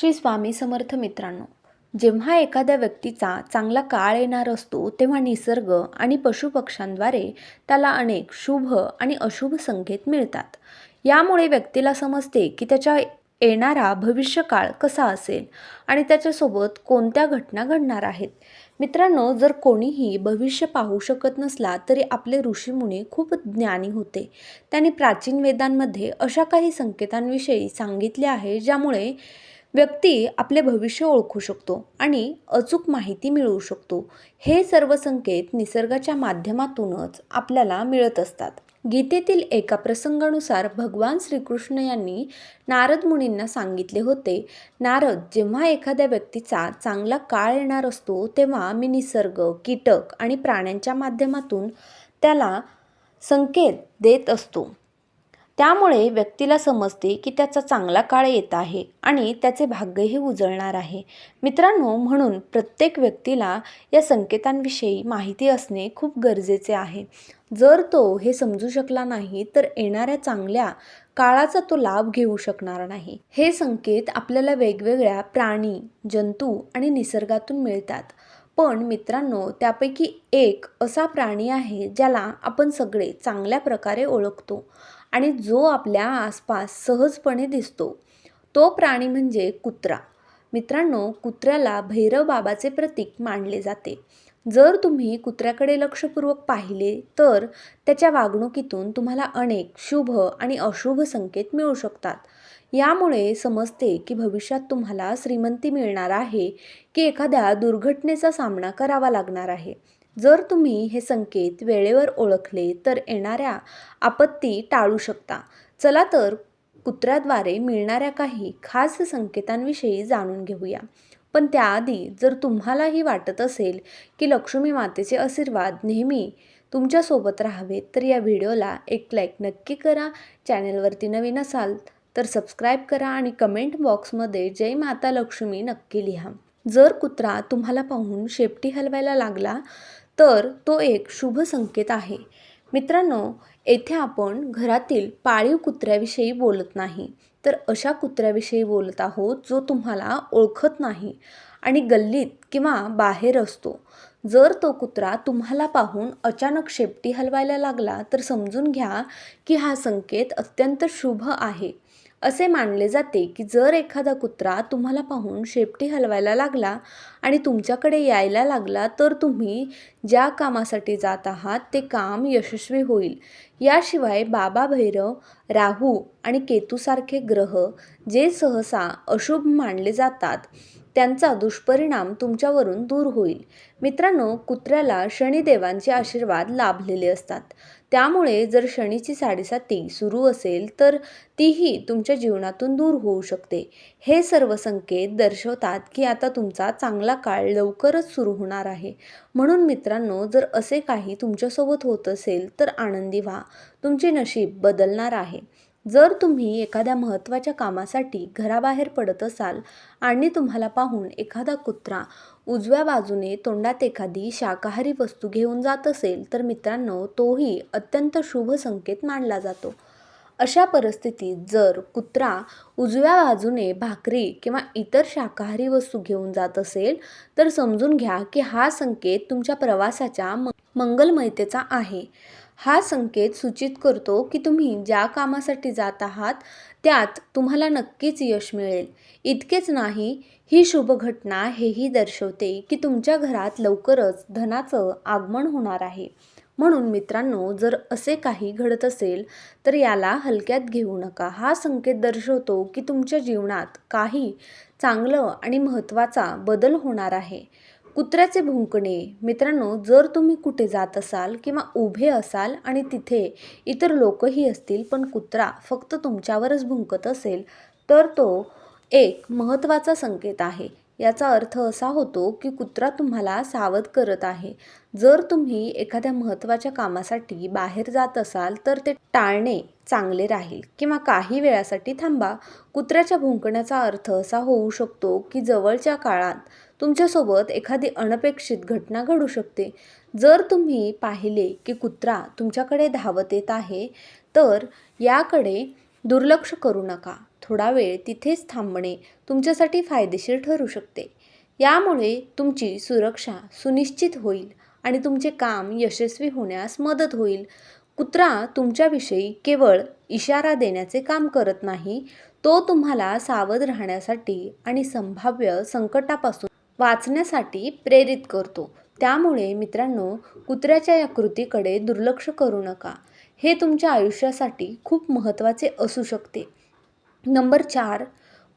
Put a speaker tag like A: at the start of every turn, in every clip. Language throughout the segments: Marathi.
A: श्री स्वामी समर्थ मित्रांनो जेव्हा एखाद्या व्यक्तीचा चांगला काळ येणार असतो तेव्हा निसर्ग आणि पशुपक्ष्यांद्वारे त्याला अनेक शुभ आणि अशुभ संकेत मिळतात. यामुळे व्यक्तीला समजते की त्याच्या येणारा भविष्यकाळ कसा असेल आणि त्याच्यासोबत कोणत्या घटना घडणार आहेत. मित्रांनो जर कोणीही भविष्य पाहू शकत नसला तरी आपले ऋषीमुनी खूप ज्ञानी होते. त्यांनी प्राचीन वेदांमध्ये अशा काही संकेतांविषयी सांगितले आहे ज्यामुळे व्यक्ती आपले भविष्य ओळखू शकतो आणि अचूक माहिती मिळवू शकतो. हे सर्व संकेत निसर्गाच्या माध्यमातूनच आपल्याला मिळत असतात. गीतेतील एका प्रसंगानुसार भगवान श्रीकृष्ण यांनी नारद मुनींना सांगितले होते नारद जेव्हा एखाद्या व्यक्तीचा चांगला काळ येणार असतो तेव्हा मी निसर्ग कीटक आणि प्राण्यांच्या माध्यमातून त्याला संकेत देत असतो. त्यामुळे व्यक्तीला समजते की त्याचा चांगला काळ येत आहे आणि त्याचे भाग्यही उजळणार आहे. मित्रांनो म्हणून प्रत्येक व्यक्तीला या संकेतांविषयी माहिती असणे खूप गरजेचे आहे. जर तो हे समजू शकला नाही तर येणाऱ्या चांगल्या काळाचा तो लाभ घेऊ शकणार नाही. हे संकेत आपल्याला वेगवेगळ्या प्राणी जंतू आणि निसर्गातून मिळतात. पण मित्रांनो त्यापैकी एक असा प्राणी आहे ज्याला आपण सगळे चांगल्या प्रकारे ओळखतो. आणि जो आपल्या आसपास सहजपणे दिसतो. तो प्राणी म्हणजे कुत्रा. मित्रांनो कुत्र्याला भैरव बाबाचे प्रतीक मानले जाते. जर तुम्ही कुत्र्याकडे लक्षपूर्वक पाहिले तर त्याच्या वागणुकीतून तुम्हाला अनेक शुभ आणि अशुभ संकेत मिळू शकतात. यामुळे समजते की भविष्यात तुम्हाला श्रीमंती मिळणार आहे की एखाद्या दुर्घटनेचा सामना करावा लागणार आहे. जर तुम्ही हे संकेत वेळेवर ओळखले तर येणाऱ्या आपत्ती टाळू शकता. चला तर कुत्र्याद्वारे मिळणाऱ्या काही खास संकेतांविषयी जाणून घेऊया. पण त्याआधी जर तुम्हालाही वाटत असेल की लक्ष्मी मातेचे आशीर्वाद नेहमी तुमच्यासोबत राहावेत तर या व्हिडिओला एक लाईक नक्की करा. चॅनलवरती नवीन असाल तर सबस्क्राईब करा आणि कमेंट बॉक्समध्ये जय माता लक्ष्मी नक्की लिहा. जर कुत्रा तुम्हाला पाहून शेपटी हलवायला लागला तर तो एक शुभ संकेत आहे. मित्रांनो येथे आपण घरातील पाळीव कुत्र्याविषयी बोलत नाही. तर अशा कुत्र्याविषयी बोलत आहोत जो तुम्हाला ओळखत नाही आणि गल्लीत किंवा बाहेर असतो. जर तो कुत्रा तुम्हाला पाहून अचानक शेपटी हलवायला लागला तर समजून घ्या की हा संकेत अत्यंत शुभ आहे. असे मानले जाते की जर एखादा कुत्रा तुम्हाला पाहून शेपटी हलवायला लागला आणि तुमच्याकडे यायला लागला तर तुम्ही ज्या कामासाठी जात आहात ते काम यशस्वी होईल. याशिवाय बाबा भैरव राहू आणि केतूसारखे ग्रह जे सहसा अशुभ मानले जातात त्यांचा दुष्परिणाम तुमच्यावरून दूर होईल. मित्रांनो कुत्र्याला शनिदेवांचे आशीर्वाद लाभलेले असतात. त्यामुळे जर शनीची साडेसाती सुरू असेल तर तीही तुमच्या जीवनातून दूर होऊ शकते. हे सर्व संकेत दर्शवतात की आता तुमचा चांगला काळ लवकरच सुरू होणार आहे. म्हणून मित्रांनो जर असे काही तुमच्यासोबत होत असेल तर आनंदी व्हा. तुमचे नशीब बदलणार आहे. जर तुम्ही एखाद्या महत्त्वाच्या कामासाठी घराबाहेर पडत असाल आणि तुम्हाला पाहून एखादा कुत्रा उजव्या बाजूने तोंडात एखादी शाकाहारी वस्तू घेऊन जात असेल तर मित्रांनो तोही अत्यंत शुभ संकेत मानला जातो. अशा परिस्थितीत जर कुत्रा उजव्या बाजूने भाकरी किंवा इतर शाकाहारी वस्तू घेऊन जात असेल तर समजून घ्या की हा संकेत तुमच्या प्रवासाच्या म मंगलमयतेचा आहे. हा संकेत सूचित करतो की तुम्ही ज्या कामासाठी जात आहात त्यात तुम्हाला नक्कीच यश मिळेल. इतकेच नाही ही शुभ घटना हेही दर्शवते की तुमच्या घरात लवकरच धनाचं आगमन होणार आहे. म्हणून मित्रांनो जर असे काही घडत असेल तर याला हलक्यात घेऊ नका. हा संकेत दर्शवतो की तुमच्या जीवनात काही चांगलं आणि महत्त्वाचा बदल होणार आहे. कुत्र्याचे भुंकणे. मित्रांनो जर तुम्ही कुठे जात असाल किंवा उभे असाल आणि तिथे इतर लोकही असतील पण कुत्रा फक्त तुमच्यावरच भुंकत असेल तर तो एक महत्त्वाचा संकेत आहे. याचा अर्थ असा होतो की कुत्रा तुम्हाला सावध करत आहे. जर तुम्ही एखाद्या महत्त्वाच्या कामासाठी बाहेर जात असाल तर ते टाळणे चांगले राहील किंवा काही वेळासाठी थांबा. कुत्र्याच्या भुंकण्याचा अर्थ असा होऊ शकतो की जवळच्या काळात तुमच्यासोबत एखादी अनपेक्षित घटना घडू शकते. जर तुम्ही पाहिले की कुत्रा तुमच्याकडे धावत येत आहे तर याकडे दुर्लक्ष करू नका. थोडा वेळ तिथेच थांबणे तुमच्यासाठी फायदेशीर ठरू शकते. यामुळे तुमची सुरक्षा सुनिश्चित होईल आणि तुमचे काम यशस्वी होण्यास मदत होईल. कुत्रा तुमच्याविषयी केवळ इशारा देण्याचे काम करत नाही तो तुम्हाला सावध राहण्यासाठी आणि संभाव्य संकटापासून वाचण्यासाठी प्रेरित करतो. त्यामुळे मित्रांनो कुत्र्याच्या या कृतीकडे दुर्लक्ष करू नका. हे तुमच्या आयुष्यासाठी खूप महत्त्वाचे असू शकते. नंबर चार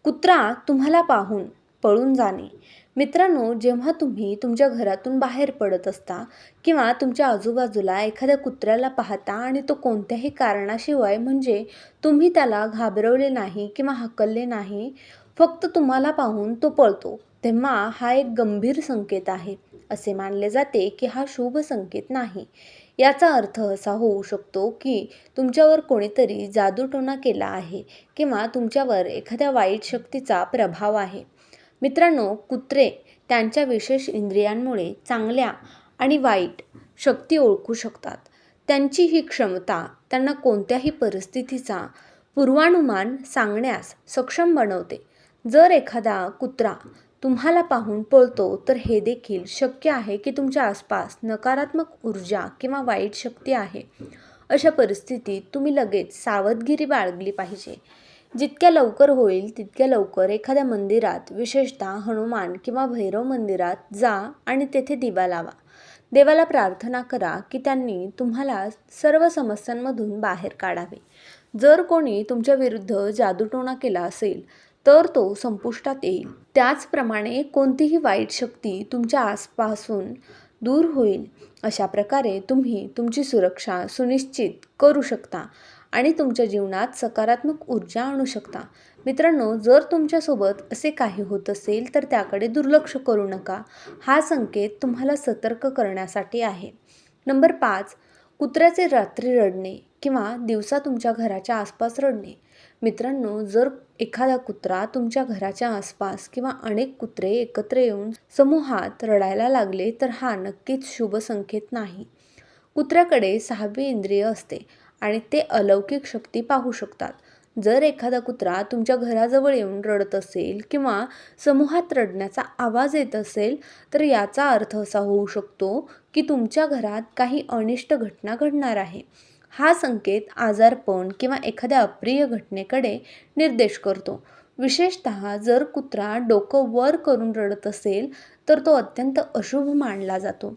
A: कुत्रा तुम्हाला पाहून पळून जाणे. मित्रांनो जेव्हा तुम्ही तुमच्या घरातून बाहेर पडत असता किंवा तुमच्या आजूबाजूला एखाद्या कुत्र्याला पाहता आणि तो कोणत्याही कारणाशिवाय म्हणजे तुम्ही त्याला घाबरवले नाही किंवा हकलले नाही फक्त तुम्हाला पाहून तो पळतो. तेव्हा हा एक गंभीर संकेत आहे असे मानले जाते की हा शुभ संकेत नाही. याचा अर्थ असा होऊ शकतो की तुमच्यावर कोणीतरी जादूटोणा केला आहे किंवा तुमच्यावर एखाद्या वाईट शक्तीचा प्रभाव आहे. मित्रांनो कुत्रे त्यांच्या विशेष इंद्रियांमुळे चांगल्या आणि वाईट शक्ती ओळखू शकतात. त्यांची ही क्षमता त्यांना कोणत्याही परिस्थितीचा पूर्वानुमान सांगण्यास सक्षम बनवते. जर एखादा कुत्रा तुम्हाला पाहून पळतो तर हे देखील शक्य आहे की तुमच्या आसपास नकारात्मक ऊर्जा किंवा वाईट शक्ती आहे. अशा परिस्थितीत तुम्ही लगेच सावधगिरी बाळगली पाहिजे. जितक्या लवकर होईल तितक्या लवकर एखाद्या मंदिरात विशेषतः हनुमान किंवा भैरव मंदिरात जा आणि तेथे दिवा लावा. देवाला प्रार्थना करा की त्यांनी तुम्हाला सर्व समस्यांमधून बाहेर काढावे. जर कोणी तुमच्या विरुद्ध जादूटोणा केला असेल तर तो संपुष्टात येईल. त्याचप्रमाणे कोणतीही वाईट शक्ती तुमच्या आसपासून दूर होईल. अशा प्रकारे तुम्ही तुमची सुरक्षा सुनिश्चित करू शकता आणि तुमच्या जीवनात सकारात्मक ऊर्जा आणू शकता. मित्रांनो जर तुमच्यासोबत असे काही होत असेल तर त्याकडे दुर्लक्ष करू नका. हा संकेत तुम्हाला सतर्क करण्यासाठी आहे. नंबर पाच कुत्र्याचे रात्री रडणे किंवा दिवसा तुमच्या घराच्या आसपास रडणे. मित्रांनो जर एखादा कुत्रा तुमच्या घराच्या आसपास किंवा अनेक कुत्रे एकत्र येऊन समूहात रडायला लागले तर हा नक्कीच शुभ संकेत नाही. कुत्र्याकडे सहावी इंद्रिय असते आणि ते अलौकिक शक्ती पाहू शकतात. जर एखादा कुत्रा तुमच्या घराजवळ येऊन रडत असेल किंवा समूहात रडण्याचा आवाज येत असेल तर याचा अर्थ असा होऊ शकतो की तुमच्या घरात काही अनिष्ट घटना घडणार आहे. हा संकेत आजारपण किंवा एखाद्या अप्रिय घटनेकडे निर्देश करतो. विशेषत जर कुत्रा डोकं वर करून रडत असेल तर तो अत्यंत अशुभ मानला जातो.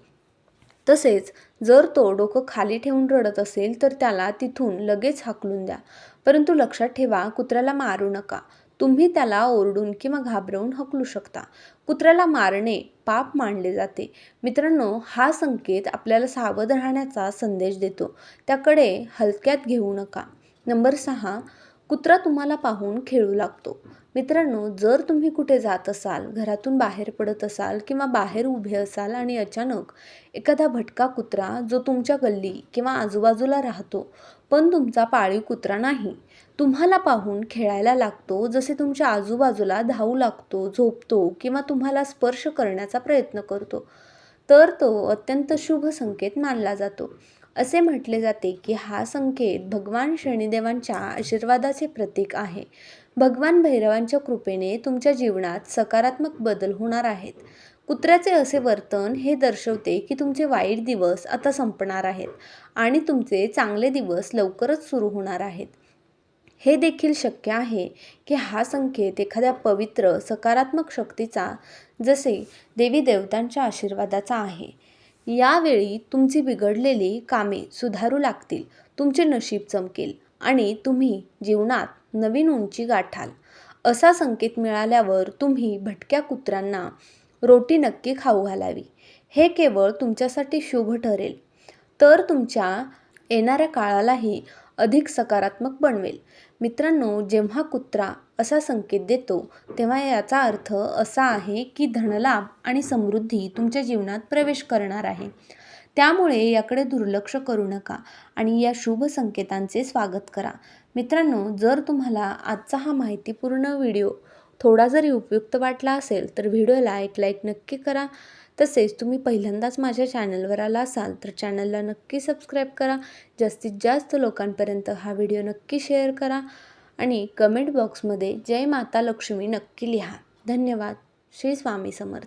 A: तसेच जर तो डोकं खाली ठेवून रडत असेल तर त्याला तिथून लगेच हाकलून द्या. परंतु लक्षात ठेवा कुत्र्याला मारू नका. तुम्ही त्याला ओरडून किंवा घाबरवून हकलू शकता. कुत्र्याला मारणे पाप मानले जाते. मित्रांनो हा संकेत आपल्याला सावध राहण्याचा संदेश देतो. त्याकडे हलक्यात घेऊ नका. नंबर सहा कुत्रा तुम्हाला पाहून खेळू लागतो. मित्रांनो जर तुम्ही कुठे जात असाल घरातून बाहेर पडत असाल किंवा बाहेर उभे असाल आणि अचानक एखादा भटका कुत्रा जो तुमच्या गल्ली किंवा आजूबाजूला राहतो पण तुमचा पाळीव कुत्रा नाही तुम्हाला पाहून खेळायला लागतो जसे तुमच्या आजूबाजूला धावू लागतो झोपतो किंवा तुम्हाला स्पर्श करण्याचा प्रयत्न करतो तर तो अत्यंत शुभ संकेत मानला जातो. असे म्हटले जाते की हा संकेत भगवान शनिदेवांच्या आशीर्वादाचे प्रतीक आहे. भगवान भैरवांच्या कृपेने तुमच्या जीवनात सकारात्मक बदल होणार आहेत. कुत्र्याचे असे वर्तन हे दर्शवते की तुमचे वाईट दिवस आता संपणार आहेत आणि तुमचे चांगले दिवस लवकरच सुरू होणार आहेत. हे देखील शक्य आहे की हा संकेत एखाद्या पवित्र सकारात्मक शक्तीचा जसे देवी देवतांच्या आशीर्वादाचा आहे. यावेळी तुमची बिघडलेली कामे सुधारू लागतील. तुमचे नशीब चमकेल आणि तुम्ही जीवनात नवीन उंची गाठाल. असा संकेत मिळाल्यावर तुम्ही भटक्या कुत्र्यांना रोटी नक्की खाऊ घालावी. हे केवळ तुमच्यासाठी शुभ ठरेल. तर तुमच्या येणाऱ्या काळालाही अधिक सकारात्मक बनवेल. मित्रांनो जेव्हा कुत्रा असा संकेत देतो तेव्हा याचा अर्थ असा आहे की धनलाभ आणि समृद्धी तुमच्या जीवनात प्रवेश करणार आहे. त्यामुळे याकडे दुर्लक्ष करू नका आणि या शुभ संकेतांचे स्वागत करा. मित्रांनो जर तुम्हाला आजचा हा माहितीपूर्ण व्हिडिओ थोडा जरी उपयुक्त वाटला असेल तर व्हिडिओला एक लाईक नक्की करा. तसेच तुम्ही पहिल्यांदाच माझ्या चॅनलवर आला असाल तर चॅनलला नक्की सबस्क्राईब करा. जास्तीत जास्त लोकांपर्यंत हा व्हिडिओ नक्की शेअर करा. आणि कमेंट बॉक्समध्ये जय माता लक्ष्मी नक्की लिहा. धन्यवाद. श्री स्वामी समर्थ.